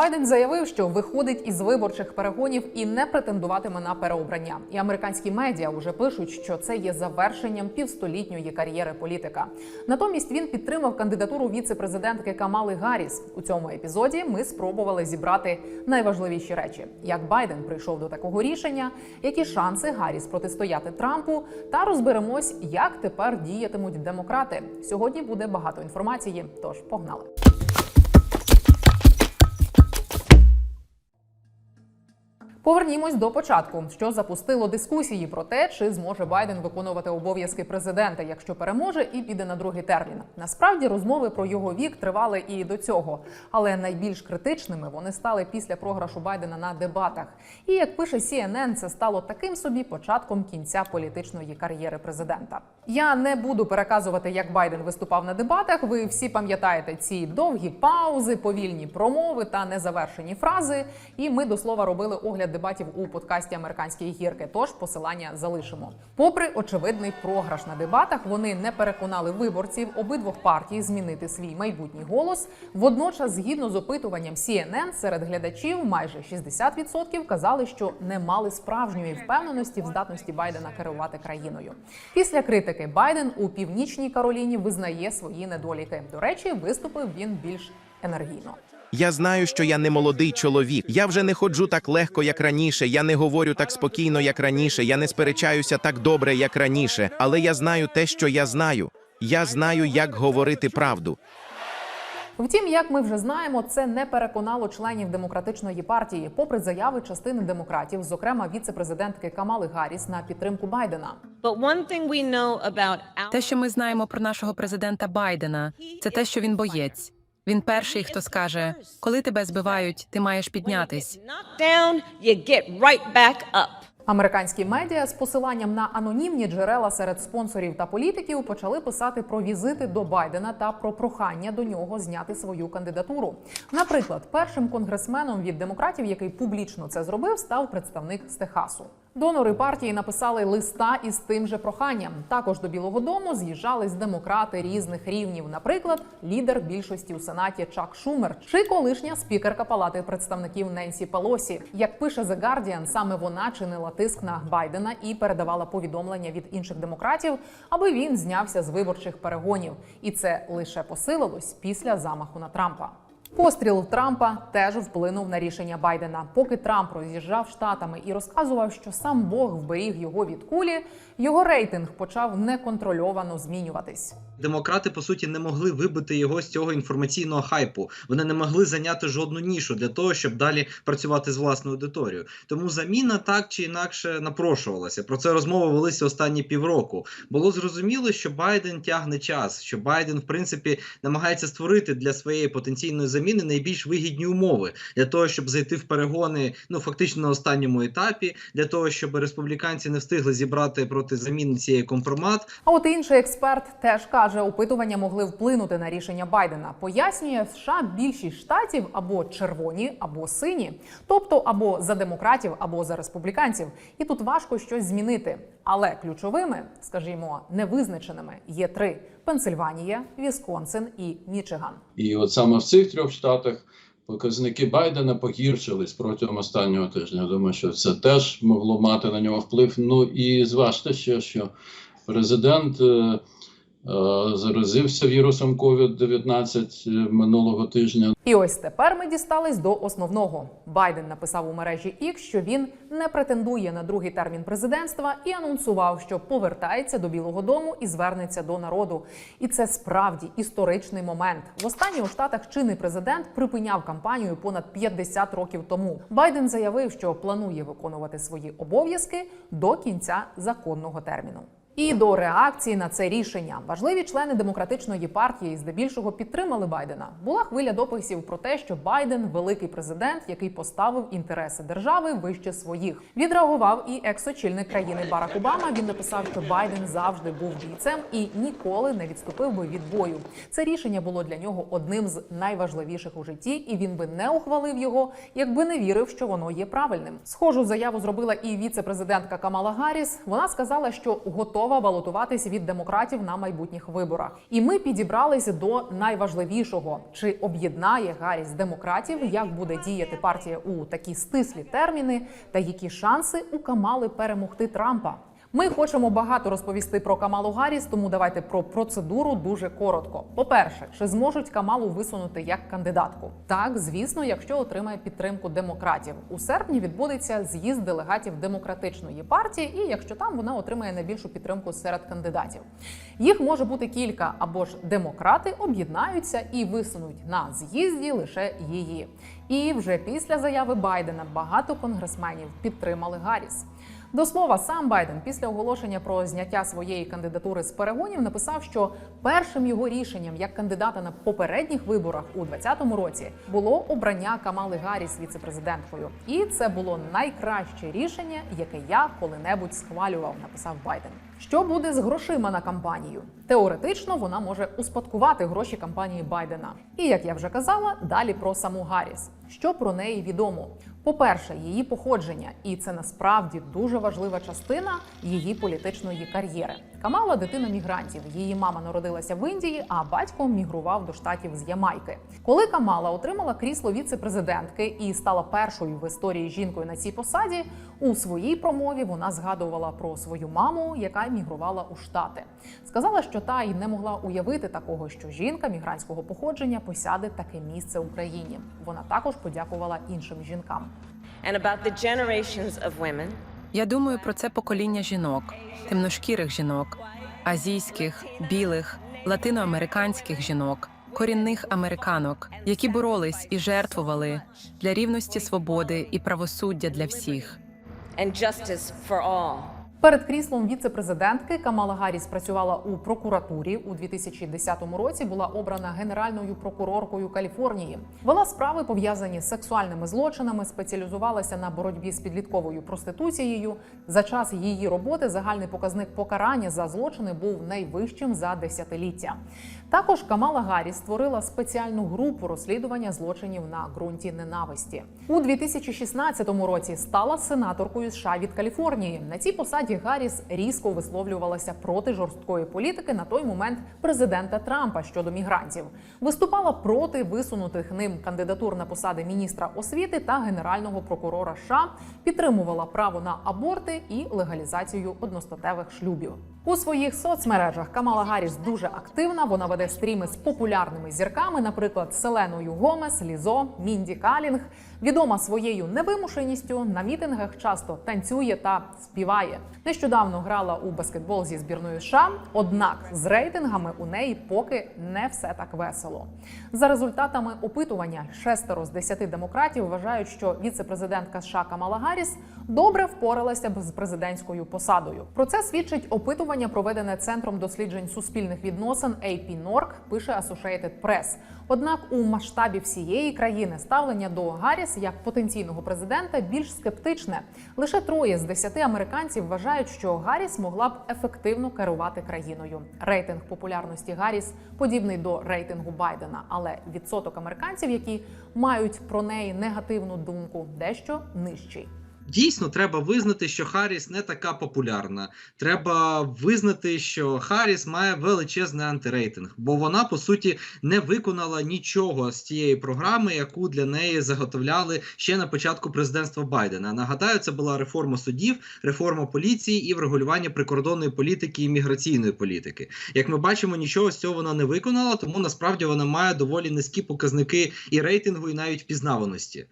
Байден заявив, що виходить із виборчих перегонів і не претендуватиме на переобрання. І американські медіа вже пишуть, що це є завершенням півстолітньої кар'єри політика. Натомість він підтримав кандидатуру віце-президентки Камали Гарріс. У цьому епізоді ми спробували зібрати найважливіші речі: як Байден прийшов до такого рішення, які шанси Гарріс протистояти Трампу, та розберемось, як тепер діятимуть демократи. Сьогодні буде багато інформації. Тож погнали. Повернімось до початку, що запустило дискусії про те, чи зможе Байден виконувати обов'язки президента, якщо переможе і піде на другий термін. Насправді розмови про його вік тривали і до цього, але найбільш критичними вони стали після програшу Байдена на дебатах. І як пише CNN, це стало таким собі початком кінця політичної кар'єри президента. Я не буду переказувати, як Байден виступав на дебатах. Ви всі пам'ятаєте ці довгі паузи, повільні промови та незавершені фрази. І ми до слова робили огляд дебатів у подкасті Американські гірки. Тож посилання залишимо. Попри очевидний програш на дебатах, вони не переконали виборців обидвох партій змінити свій майбутній голос. Водночас, згідно з опитуванням CNN, серед глядачів майже 60% казали, що не мали справжньої впевненості в здатності Байдена керувати країною. Після критики Байден у північній Кароліні визнає свої недоліки. До речі, виступив він більш енергійно. Я знаю, що я не молодий чоловік. Я вже не ходжу так легко, як раніше. Я не говорю так спокійно, як раніше. Я не сперечаюся так добре, як раніше. Але я знаю те, що я знаю. Я знаю, як говорити правду. Втім, як ми вже знаємо, це не переконало членів демократичної партії, попри заяви частини демократів, зокрема віце-президентки Камали Гарріс на підтримку Байдена. Те, що ми знаємо про нашого президента Байдена, це те, що він боєць. Він перший, хто скаже: коли тебе збивають, ти маєш піднятись. Американські медіа з посиланням на анонімні джерела серед спонсорів та політиків почали писати про візити до Байдена та про прохання до нього зняти свою кандидатуру. Наприклад, першим конгресменом від демократів, який публічно це зробив, став представник з Техасу. Донори партії написали листа із тим же проханням. Також до Білого Дому з'їжджались демократи різних рівнів, наприклад, лідер більшості у сенаті Чак Шумер чи колишня спікерка Палати представників Ненсі Пелосі. Як пише The Guardian, саме вона чинила тиск на Байдена і передавала повідомлення від інших демократів, аби він знявся з виборчих перегонів. І це лише посилилось після замаху на Трампа. Постріл Трампа теж вплинув на рішення Байдена. Поки Трамп роз'їжджав штатами і розказував, що сам Бог вберіг його від кулі, його рейтинг почав неконтрольовано змінюватись. Демократи по суті не могли вибити його з цього інформаційного хайпу. Вони не могли зайняти жодну нішу для того, щоб далі працювати з власною аудиторією. Тому заміна так чи інакше напрошувалася. Про це розмови велися останні півроку. Було зрозуміло, що Байден тягне час, що Байден, в принципі, намагається створити для своєї потенційної заміни найбільш вигідні умови для того, щоб зайти в перегони, ну фактично на останньому етапі, для того, щоб республіканці не встигли зібрати проти заміни цієї компромат. А от інший експерт теж каже, опитування могли вплинути на рішення Байдена. Пояснює, США більшість штатів або червоні, або сині, тобто або за демократів, або за республіканців. І тут важко щось змінити. Але ключовими, скажімо, невизначеними є три: Пенсильванія, Вісконсин і Мічиган. І от саме в цих трьох штатах показники Байдена погіршились протягом останнього тижня. Думаю, що це теж могло мати на нього вплив. Ну і зважте ще, що президент. Е, е, Заразився вірусом COVID-19 минулого тижня. І ось тепер ми дістались до основного. Байден написав у мережі X, що він не претендує на другий термін президентства і анонсував, що повертається до Білого Дому і звернеться до народу. І це справді історичний момент. Востаннє у штатах чинний президент припиняв кампанію понад 50 років тому. Байден заявив, що планує виконувати свої обов'язки до кінця законного терміну. І до реакції на це рішення важливі члени демократичної партії здебільшого підтримали Байдена. Була хвиля дописів про те, що Байден великий президент, який поставив інтереси держави вище своїх. Відреагував і екс-очільник країни Барак Обама. Він написав, що Байден завжди був бійцем і ніколи не відступив би від бою. Це рішення було для нього одним з найважливіших у житті, і він би не ухвалив його, якби не вірив, що воно є правильним. Схожу заяву зробила і віце-президентка Камала Гарріс. Вона сказала, що готова готова балотуватись від демократів на майбутніх виборах. І ми підібралися до найважливішого: чи об'єднає Гарріс демократів, як буде діяти партія у такі стислі терміни, та які шанси у Камали перемогти Трампа. Ми хочемо багато розповісти про Камалу Гарріс, тому давайте про процедуру дуже коротко. По-перше, чи зможуть Камалу висунути як кандидатку? Так, звісно, якщо отримає підтримку демократів. У серпні відбудеться з'їзд делегатів демократичної партії, і якщо там вона отримає найбільшу підтримку серед кандидатів. Їх може бути кілька, або ж демократи об'єднаються і висунуть на з'їзді лише її. І вже після заяви Байдена багато конгресменів підтримали Гарріс. До слова, сам Байден після оголошення про зняття своєї кандидатури з перегонів написав, що першим його рішенням як кандидата на попередніх виборах у 2020 році було обрання Камали Гарріс віцепрезиденткою. І це було найкраще рішення, яке я коли-небудь схвалював, написав Байден. Що буде з грошима на кампанію? Теоретично вона може успадкувати гроші кампанії Байдена. І як я вже казала, далі про саму Гарріс. Що про неї відомо? По-перше, її походження, і це насправді дуже важлива частина її політичної кар'єри. Камала дитина мігрантів. Її мама народилася в Індії, а батько мігрував до штатів з Ямайки. Коли Камала отримала крісло віце-президентки і стала першою в історії жінкою на цій посаді, у своїй промові вона згадувала про свою маму, яка мігрувала у штати. Сказала, що та й не могла уявити такого, що жінка мігрантського походження посяде таке місце в Україні. Вона також подякувала іншим жінкам. And about the generations of women Я думаю про це покоління жінок, темношкірих жінок, азійських, білих, латиноамериканських жінок, корінних американок, які боролись і жертвували для рівності свободи і правосуддя для всіх. and justice for all. Перед кріслом віце-президентки Камала Гарріс працювала у прокуратурі у 2010 році. Була обрана генеральною прокуроркою Каліфорнії. Вела справи пов'язані з сексуальними злочинами, спеціалізувалася на боротьбі з підлітковою проституцією. За час її роботи загальний показник покарання за злочини був найвищим за десятиліття. Також Камала Гарріс створила спеціальну групу розслідування злочинів на ґрунті ненависті. У 2016 році стала сенаторкою США від Каліфорнії. На цій посаді Гарріс різко висловлювалася проти жорсткої політики на той момент президента Трампа щодо мігрантів. Виступала проти висунутих ним кандидатур на посади міністра освіти та генерального прокурора США, підтримувала право на аборти і легалізацію одностатевих шлюбів. У своїх соцмережах Камала Гарріс дуже активна. Вона веде стріми з популярними зірками, наприклад, Селеною Гомес, Лізо, Мінді Калінг. Відома своєю невимушеністю на мітингах часто танцює та співає. Нещодавно грала у баскетбол зі збірною США, однак з рейтингами у неї поки не все так весело. За результатами опитування, шестеро з десяти демократів вважають, що віце-президентка США Камала Гарріс добре впоралася б з президентською посадою. Про це свідчить опитування, проведене центром досліджень суспільних відносин AP Nork, пише Associated Press. Однак у масштабі всієї країни ставлення до Гарріс як потенційного президента більш скептичне. Лише троє з десяти американців вважають, що Гарріс могла б ефективно керувати країною. Рейтинг популярності Гарріс подібний до рейтингу Байдена, але відсоток американців, які мають про неї негативну думку, дещо нижчий. Дійсно, треба визнати, що Харріс не така популярна. Треба визнати, що Харріс має величезний антирейтинг, бо вона по суті не виконала нічого з тієї програми, яку для неї заготовляли ще на початку президентства Байдена. Нагадаю, це була реформа судів, реформа поліції і врегулювання прикордонної політики і міграційної політики. Як ми бачимо, нічого з цього вона не виконала, тому насправді вона має доволі низькі показники і рейтингу, і навіть впізнаваності.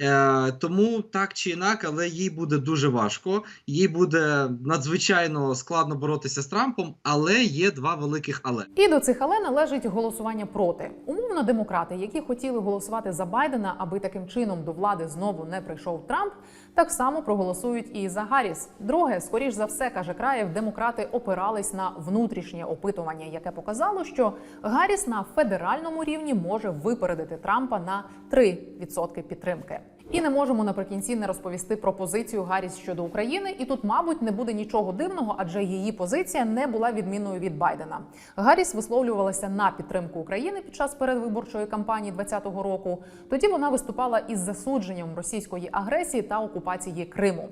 Е, тому так чи інак, але їй буде дуже важко. Їй буде надзвичайно складно боротися з Трампом, але є два великих але. І до цих але належить голосування проти. Умовно, демократи, які хотіли голосувати за Байдена, аби таким чином до влади знову не прийшов Трамп, так само проголосують і за Гарріс. Друге, скоріш за все, каже Краєв, демократи опирались на внутрішнє опитування, яке показало, що Гарріс на федеральному рівні може випередити Трампа на 3% підтримки. І не можемо наприкінці не розповісти про позицію Гарріс щодо України. І тут, мабуть, не буде нічого дивного, адже її позиція не була відмінною від Байдена. Гарріс висловлювалася на підтримку України під час передвиборчої кампанії 2020 року. Тоді вона виступала із засудженням російської агресії та окупації Криму.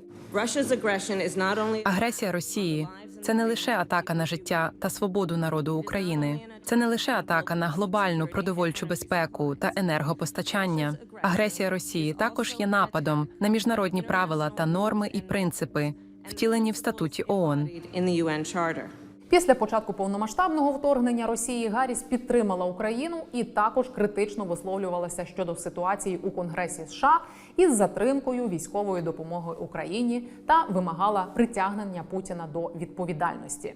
Агресія Росії це не лише атака на життя та свободу народу України, це не лише атака на глобальну продовольчу безпеку та енергопостачання. Агресія Росії також є нападом на міжнародні правила та норми і принципи, втілені в статуті ООН. Після початку повномасштабного вторгнення Росії Гарріс підтримала Україну і також критично висловлювалася щодо ситуації у Конгресі США із затримкою військової допомоги Україні та вимагала притягнення Путіна до відповідальності.